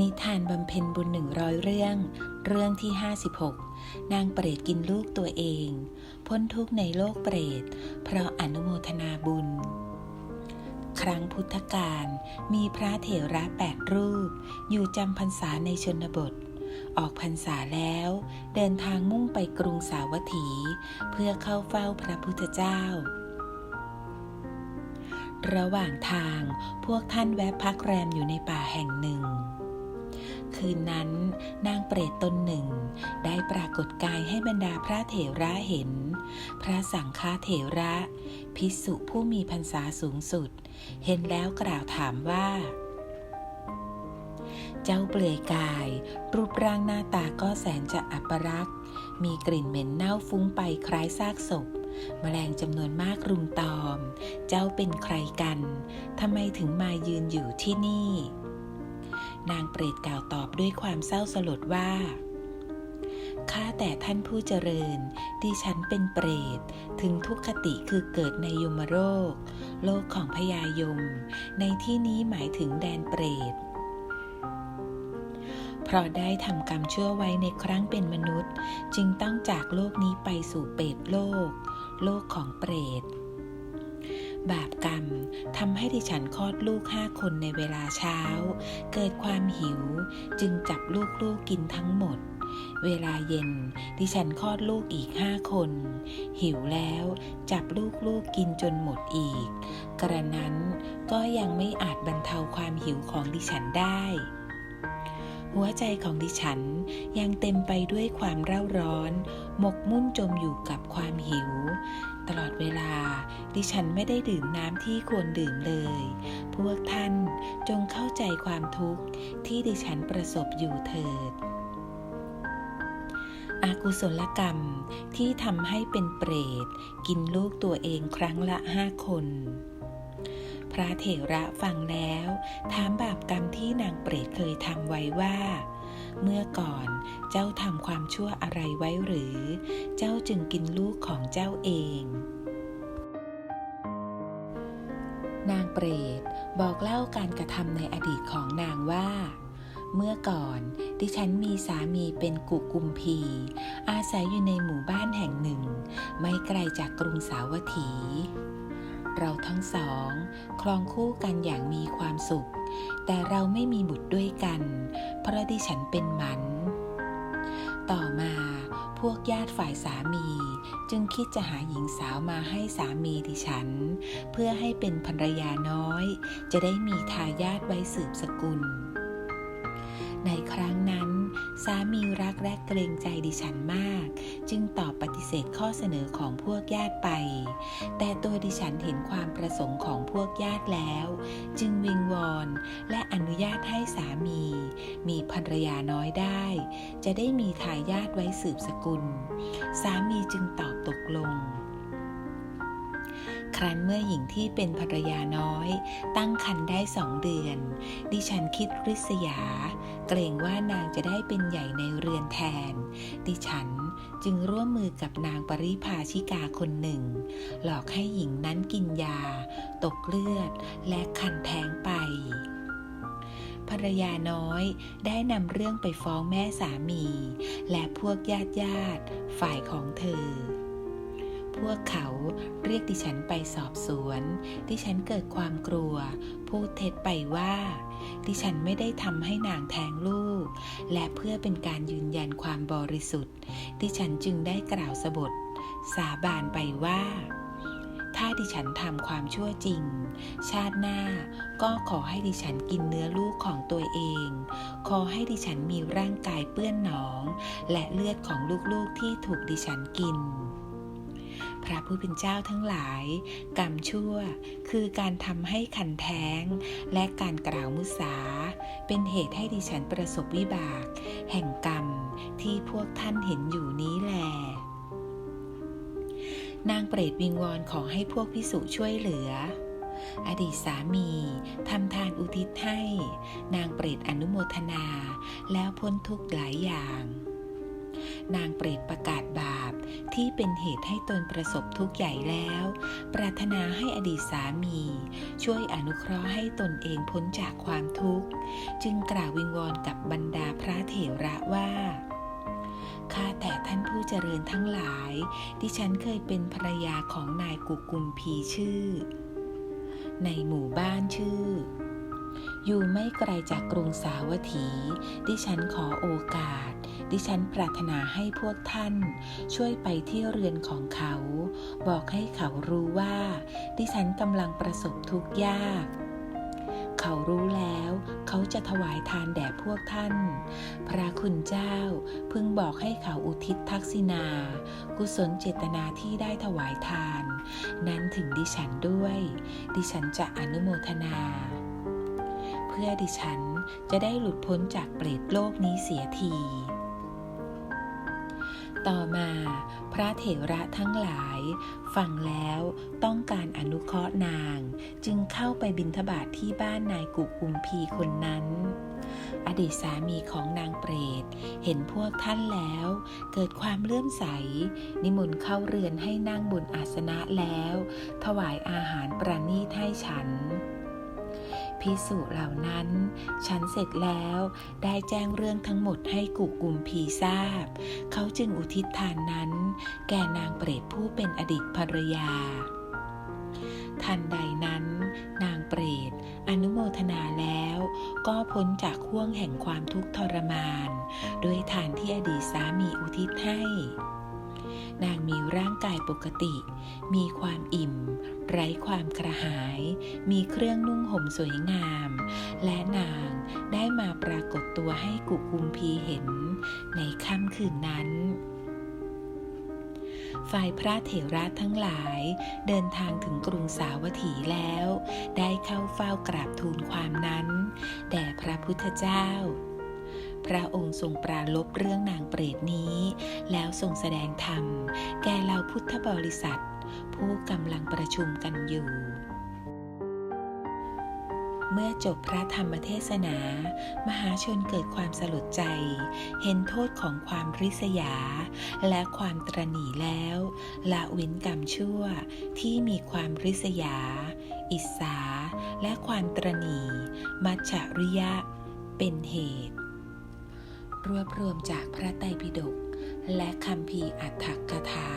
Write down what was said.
นิทานบำเพ็ญบุญหนึ่งร้อยเรื่อง เรื่องที่ 56 นางเปรตกินลูกตัวเอง พ้นทุกข์ในโลกเปรต เพราะอนุโมทนาบุญ ครั้งพุทธกาลมีพระเถระแปดรูป อยู่จำพรรษาในชนบท ออกพรรษาแล้ว เดินทางมุ่งไปกรุงสาวัตถี เพื่อเข้าเฝ้าพระพุทธเจ้าระหว่างทางพวกท่านแวะพักแรมอยู่ในป่าแห่งหนึ่ง คืนนั้น นางเปรตตนหนึ่ง ได้ปรากฏกายให้บรรดาพระเถระเห็น พระสังฆาเถระ พิสุผู้มีพรรษาสูงสุด เห็นแล้วกล่าวถามว่า เจ้าเปลือยกาย รูปร่างหน้าตาก็แสนจะอัปรักษ์มีกลิ่นเหม็นเน่าฟุ้งไปคล้ายซากศพแมลงจำนวนมากรุมตอม เจ้าเป็นใครกัน ทำไมถึงมายืนอยู่ที่นี่ นางเปรตกล่าวตอบด้วยความเศร้าสลดว่า ข้าแต่ท่านผู้เจริญ ดิฉันเป็นเปรต ถึงทุกขติคือเกิดในยมโลก โลกของพญายม ในที่นี้หมายถึงแดนเปรต เพราะได้ทำกรรมชั่วไว้ในครั้งเป็นมนุษย์ จึงต้องจากโลกนี้ไปสู่เปรตโลก โลกของเปรต บาปกรรมทำให้ดิฉันคลอดลูกห้าคนในเวลาเช้า เกิดความหิวจึงจับลูกลูกกินทั้งหมด เวลาเย็นดิฉันคลอดลูกอีกห้าคน หิวแล้วจับลูกลูกกินจนหมดอีก กระนั้นก็ยังไม่อาจบรรเทาความหิวของดิฉันได้ หัวใจของดิฉันยังเต็มไปด้วยความเร่าร้อน หมกมุ่นจมอยู่กับความหิว ตลอดเวลา ดิฉันไม่ได้ดื่มน้ำที่ควรดื่มเลย พวกท่านจงเข้าใจความทุกข์ที่ดิฉันประสบอยู่เถิดอากุศลกรรมที่ทำให้เป็นเปรต กินลูกตัวเองครั้งละห้าคน พระเถระฟังแล้ว ถามบาปกรรมที่นางเปรตเคยทำไว้ว่า เมื่อก่อนเจ้าทำความชั่วอะไรไว้หรือ เจ้าจึงกินลูกของเจ้าเอง นางเปรตบอกเล่าการกระทำในอดีตของนางว่าเมื่อก่อนดิฉันมีสามีเป็นกุกุมพี อาศัยอยู่ในหมู่บ้านแห่งหนึ่ง ไม่ไกลจากกรุงสาวัตถี เราทั้งสองครองคู่กันอย่างมีความสุข แต่เราไม่มีบุตรด้วยกัน เพราะดิฉันเป็นหมัน ต่อมาพวกญาติฝ่ายสามี จึงคิดจะหาหญิงสาวมาให้สามีดิฉัน เพื่อให้เป็นภรรยาน้อย จะได้มีทายาทไว้สืบสกุล ในครั้งนั้น สามีรักและเกรงใจดิฉันมาก จึงตอบปฏิเสธข้อเสนอของพวกญาติไป แต่ตัวดิฉันเห็นความประสงค์ของพวกญาติแล้ว จึงวิงวอนและอนุญาตให้สามี มีภรรยาน้อยได้ จะได้มีทายาทไว้สืบสกุล สามีจึงตอบตกลง ครั้นเมื่อหญิงที่เป็นภรรยาน้อย ตั้งครรภ์ได้สองเดือน ดิฉันคิดริษยา เกรงว่านางจะได้เป็นใหญ่ในเรือนแทน ดิฉันจึงร่วมมือกับนางปริภาชิกาคนหนึ่ง หลอกให้หญิงนั้นกินยา ตกเลือดและคันแท้งไปภรรยาน้อยได้นำเรื่องไปฟ้องแม่สามี และพวกญาติญาติฝ่ายของเธอ พวกเขาเรียกดิฉันไปสอบสวน ดิฉันเกิดความกลัว พูดเท็จไปว่า ดิฉันไม่ได้ทำให้นางแทงลูก และเพื่อเป็นการยืนยันความบริสุทธิ์ ดิฉันจึงได้กล่าวสบท สาบานไปว่า ถ้าดิฉันทำความชั่วจริง ชาติหน้าก็ขอให้ดิฉันกินเนื้อลูกของตัวเอง ขอให้ดิฉันมีร่างกายเปื้อนหนอง และเลือดของลูกๆที่ถูกดิฉันกิน พระผู้เป็นเจ้าทั้งหลาย กรรมชั่ว คือการทำให้คันแท้ง และการกล่าวมุสา เป็นเหตุให้ดิฉันประสบวิบาก แห่งกรรมที่พวกท่านเห็นอยู่นี้แลนางเปรตวิงวอนขอให้พวกพิสุช่วยเหลือ อดีตสามีทำทานอุทิศให้ นางเปรตอนุโมทนา แล้วพ้นทุกข์หลายอย่าง นางเปรตประกาศบาป ที่เป็นเหตุให้ตนประสบทุกข์ใหญ่แล้ว ปรารถนาให้อดีตสามี ช่วยอนุเคราะห์ให้ตนเองพ้นจากความทุกข์ จึงกล่าววิงวอนกับบรรดาพระเถระว่าข้าแต่ท่านผู้เจริญทั้งหลาย ดิฉันเคยเป็นภรรยาของนายกุกุมพีชื่อ ในหมู่บ้านชื่อ อยู่ไม่ไกลจากกรุงสาวัตถี ดิฉันขอโอกาส ดิฉันปรารถนาให้พวกท่าน ช่วยไปที่เรือนของเขา บอกให้เขารู้ว่า ดิฉันกำลังประสบทุกข์ยากเขารู้แล้วเขาจะถวายทานแด่พวกท่าน พระคุณเจ้าพึงบอกให้เขาอุทิศทักษิณา กุศลเจตนาที่ได้ถวายทาน นั้นถึงดิฉันด้วย ดิฉันจะอนุโมทนา พื่อดิฉันจะได้หลุดพ้นจากเปรตโลกนี้เสียที ต่อมาพระเถระทั้งหลาย ฟังแล้วต้องการอนุเคราะห์นาง จึงเข้าไปบิณฑบาตทที่บ้านนายกุกุมพีคนนั้น อดีตสามีของนางเปรต เห็นพวกท่านแล้ว เกิดความเลื่อมใส นิมนต์เข้าเรือนให้นั่งบนอาสนะแล้ว ถวายอาหารประณีตให้ฉัน พิสุเหล่านั้น ฉันเสร็จแล้วได้แจ้งเรื่องทั้งหมดให้กุกุมพีทราบ เขาจึงอุทิศทานนั้น แก่นางเปรตผู้เป็นอดีตภรรยา ทันใดนั้น นางเปรตอนุโมทนาแล้วก็พ้นจากห่วงแห่งความทุกข์ทรมาน ด้วยทานที่อดีตสามีอุทิศให้ นางมีร่างกายปกติ มีความอิ่ม ไร้ความกระหาย มีเครื่องนุ่งห่มสวยงาม และนางได้มาปรากฏตัวให้กุกุมพีเห็น ในค่ำคืนนั้นฝ่ายพระเถระทั้งหลายเดินทางถึงกรุงสาวัตถีแล้ว ได้เข้าเฝ้ากราบทูลความนั้น แด่พระพุทธเจ้า พระองค์ทรงปราลบเรื่องนางเปรตนี้ แล้วทรงแสดงธรรม แก่เหล่าพุทธบริษัท ผู้กำลังประชุมกันอยู่เมื่อจบพระธรรมเทศนา มหาชนเกิดความสลดใจ เห็นโทษของความริษยา และความตรณีแล้วละเว้นกรรมชั่วที่มีความริษยา อิสา และความตรณี มัจฉริยะ เป็นเหตุ รวบรวมจากพระไตรปิฎกและคำพีอัตถกถา